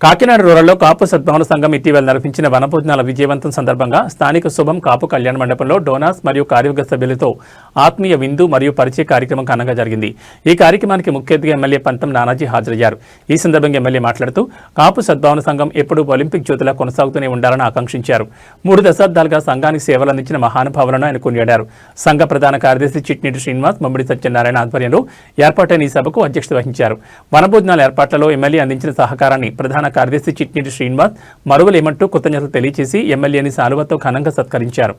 కాకినాడ రూరల్లో కాపు సద్భావన సంఘం ఇటీవల నిర్వహించిన వనభోజనాల విజయవంతం సందర్భంగా స్థానిక శుభం కాపు కళ్యాణ మండపంలో డోనాస్ మరియు కార్యవర్గ సభ్యులతో ఆత్మీయ విందు మరియు పరిచయ కార్యక్రమం ఘనంగా జరిగింది. ఈ కార్యక్రమానికి ముఖ్య అతిథిగా ఎమ్మెల్యే పంతం నానాజీ హాజరయ్యారు. ఈ సందర్భంగా ఎమ్మెల్యే మాట్లాడుతూ కాపు సద్భావన సంఘం ఎప్పుడూ ఒలింపిక్ జ్యోతిలా కొనసాగుతూనే ఉండాలని ఆకాంక్షించారు. మూడు దశాబ్దాలుగా సంఘానికి సేవలు అందించిన మహానుభావులను ఆయన కొనియాడారు. సంఘ ప్రధాన కార్యదర్శి చిట్నీటి శ్రీనివాస్ మమ్మడి సత్యనారాయణ ఆధ్వర్యంలో ఏర్పాటైన ఈ సభకు అధ్యక్షత వహించారు. వనభోజనాల ఏర్పాట్లలో ఎమ్మెల్యే అందించిన సహకారాన్ని ప్రధాన కార్యదర్శి చిట్నీటి శ్రీనివాస్ మరువలేమంటూ కృతజ్ఞతలు తెలియజేసి ఎమ్మెల్యేని సాలువతో ఘనంగా సత్కరించారు.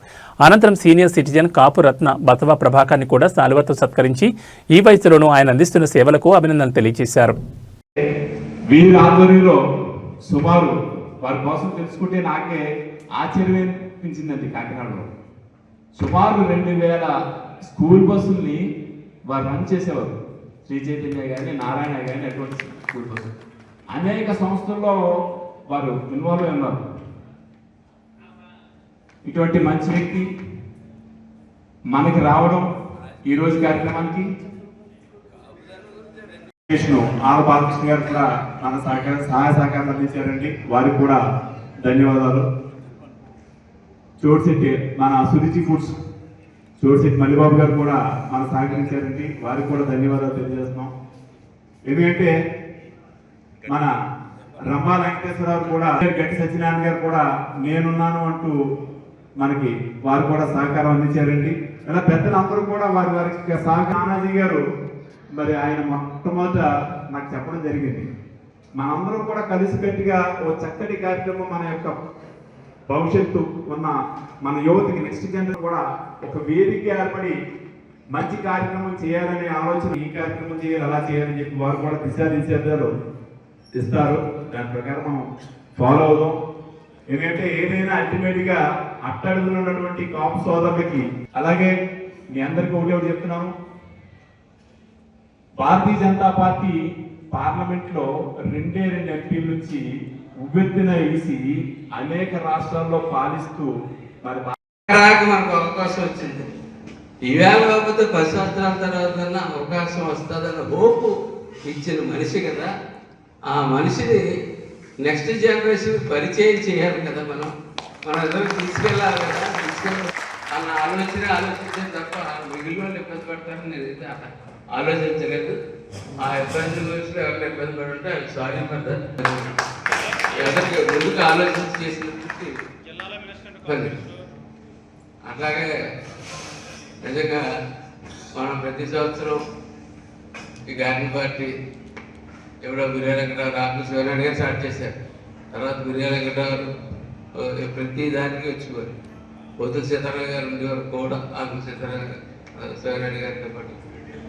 అనంతరం సీనియర్ సిటిజన్ కాపు రత్న బసవ ప్రభాకర్ని కూడా సాలువతో సత్కరించి ఈ వయసులోనూ ఆయన అందిస్తున్న సేవలకు అభినందనలు తెలియజేశారు వీరి ఆధ్వర్యంలో సుమారు వారి కోసం తెలుసుకుంటే నాకే ఆశ్చర్యం అనిపించిందండి కాకినాడలో. సుమారు రెండు వేల స్కూల్ బస్సుల్ని వారు రన్ చేసేవారు. శ్రీ చైతన్య కానీ నారాయణ కానీ అటువంటి స్కూల్ బస్సులు. అనేక సంస్థల్లో వారు ఇన్వాల్వ్ అయి ఉన్నారు. ఇటువంటి మంచి వ్యక్తి మనకి రావడం ఈరోజు కార్యక్రమానికి విష్ణు ఆల బాలకృష్ణ గారు కూడా మన సహకారం సహాయ సహకారం అందించారండి. వారికి కూడా ధన్యవాదాలు. చోటుశెట్టి మన సురుచి ఫుడ్స్ చోటుశెట్టి మల్లిబాబు గారు కూడా మన సహకరించారండి. వారికి కూడా ధన్యవాదాలు తెలియజేస్తున్నాం. ఎందుకంటే మన రమ్మా వెంకటేశ్వరరావు కూడా గట్టి సత్యనారాయణ గారు కూడా నేనున్నాను అంటూ మనకి వారు కూడా సహకారం అందించారండి. ఇలా పెద్దలందరూ కూడా వారి వారికి సహకారం. గారు మరి ఆయన మొట్టమొదట నాకు చెప్పడం జరిగింది. మనందరం కూడా కలిసిపెట్టిగా ఓ చక్కటి కార్యక్రమం మన యొక్క భవిష్యత్తు ఉన్న మన యువతకి నెక్స్ట్ జనరేషన్ కూడా ఒక వేదిక ఏర్పడి మంచి కార్యక్రమం చేయాలనే ఆలోచన ఈ కార్యక్రమం చేయాలి అలా చేయాలని చెప్పి వారు కూడా దిశాదిశాలు ఇస్తారు. దాని ప్రకారం మనం ఫాలో అవుదాం. ఎందుకంటే ఏదైనా అల్టిమేట్గా అట్టడుగున ఉన్నటువంటి సోదరులకి అలాగే మీ అందరికీ ఒకటి ఒకటి చెప్తున్నాను. భారతీయ జనతా పార్టీ పార్లమెంట్లో రెండే రెండు ఎంపీల నుంచి ఉవ్వెత్తిన వేసి అనేక రాష్ట్రాల్లో పాలిస్తూ మరి మనకు అవకాశం వచ్చింది. ఈవేళ కాకపోతే పది సంవత్సరాల తర్వాత అవకాశం వస్తుందన్న హోపు ఇచ్చిన మనిషి కదా. ఆ మనిషిని నెక్స్ట్ జనరేషన్ పరిచయం చేయాలి కదా మనం. మనం ఏదో తీసుకెళ్ళాలి కదా తీసుకెళ్ళి అన్న ఆలోచన ఆలోచించే తప్ప మిగిలిన వాళ్ళు ఇబ్బంది పడతారని నేను అయితే అలా ఆలోచించలేదు. ఆ ఇబ్బంది గురించి ఎవరైనా ఇబ్బంది పడి ఉంటే సారీ ఫర్ ఎవరికి ముందుకు ఆలోచించి చేసినట్టు అట్లాగే నిజంగా మనం ప్రతి సంవత్సరం ఈ గార్డెన్ పార్టీ ఎవడో బిర్యానీ వెంకటరావు రాత్రి శివనాయుడు గారు స్టార్ట్ చేశారు. తర్వాత బిర్యానీ వెంకటరావు ప్రతి దానికి వచ్చేవారు పొద్దు సీతారాం గారు ఉండేవారు కూడా ఆకు సీతారాం గారు గారితో పాటు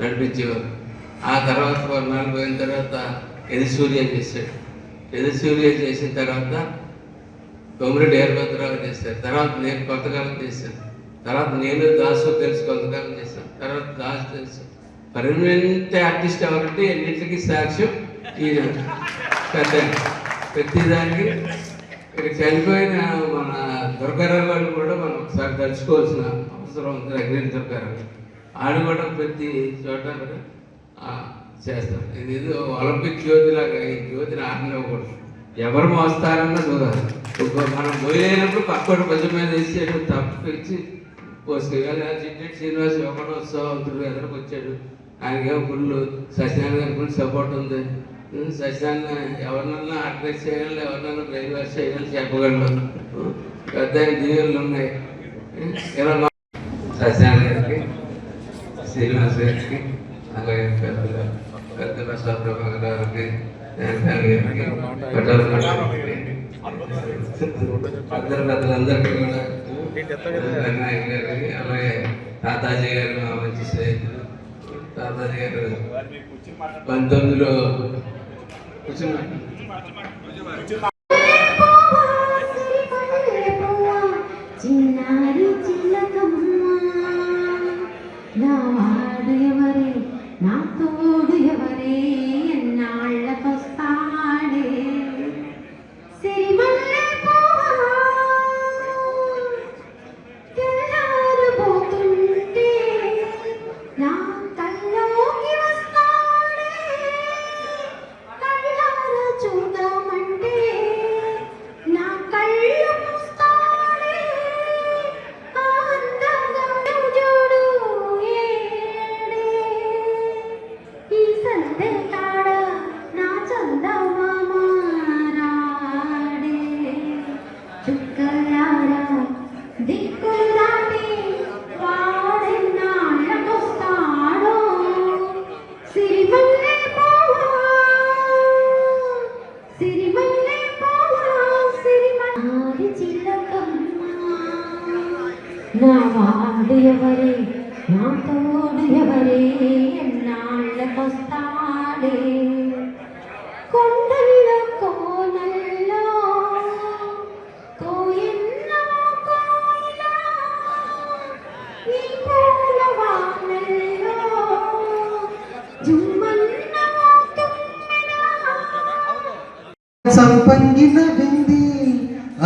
నడిపించేవారు. ఆ తర్వాత కొన్నాళ్ళు పోయిన తర్వాత ఎది సూర్య చేశాడు. ఎదిసూర్య చేసిన తర్వాత కొమరెడ్డి ఏర్భద్రరావు చేశారు. తర్వాత నేను కొంతకాలం చేశాను. తర్వాత నేను దాసు తెలుసు కొంతకాలం చేశాను. తర్వాత దాసు తెలుసు. పర్మనెంట్ ఆర్టిస్ట్ ఎవరంటే ఎన్నింటికి సాక్ష్యం ఈయన పెద్ద ప్రతిదానికి ఇక్కడ చనిపోయిన మన దుర్గారావు వాళ్ళు కూడా మనం ఒకసారి తలుచుకోవాల్సిన అవసరం ఉంది. అగ్ని దుర్గారావు గారు. ఆడు కూడా ప్రతి చోట చేస్తాం ఇది ఏదో ఒలింపిక్ జ్యోతిలాగా ఈ జ్యోతిని ఆడనివ్వకూడదు ఎవరు మోస్తారన్న చూడాలి. మనం పోయినప్పుడు పక్కన కొంచెం మీద వేసేయడం తప్పించి పోసుకోవాలి చిట్టి శ్రీనివాస్ ఒకటో ఉత్సవంతుడు ఎదురుకు వచ్చాడు ఆయనకేమో ఫుల్ సత్యనారాయణ గారి ఫుల్ సపోర్ట్ ఉంది ఉం, ఎవరినన్నా అడ్రస్ చేయాలి ఎవరినన్నా డ్రైవర్ చేయాలి చెప్పగలను పెద్ద జీవులు ఉన్నాయి. ఉం, ఇలా మా- గారికి శ్రీనివాస్ గారికి అలాగే పెద్ద పెద్ద ప్రసాద్ ప్రభాకర్ గారికి వెంకయ్య అందరు పెద్దలందరికీ కూడా వెంకయ్య గారికి అలాగే తాతాజీ గారు మా మంచి స్నేహితులు. తాతాజీ గారు పంతొమ్మిదిలో చిన్నారి వస్తాడే. కొండల్లో కోనల్లో కోయిలా ఈ పూల వానల్లో జుమ్మన్న సంపంగిన వింది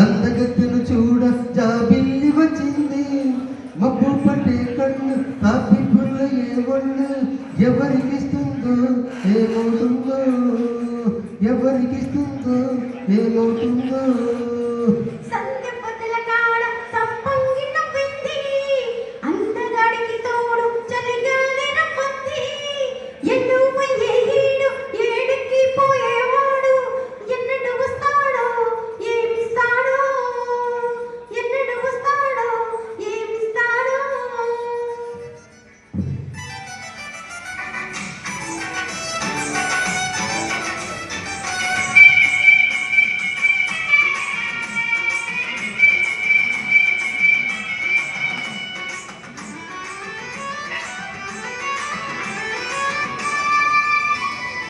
అందగత్తెను చూడ జాబిల్లి వచ్చింది. మబ్బు పట్టే కళ్ళు తాపి పుల్ల ఏ ఒళ్ళు ఎవరికిస్తుందో ఏమవుతుందో ఎవరికిస్తుందో ఏమవుతుందో.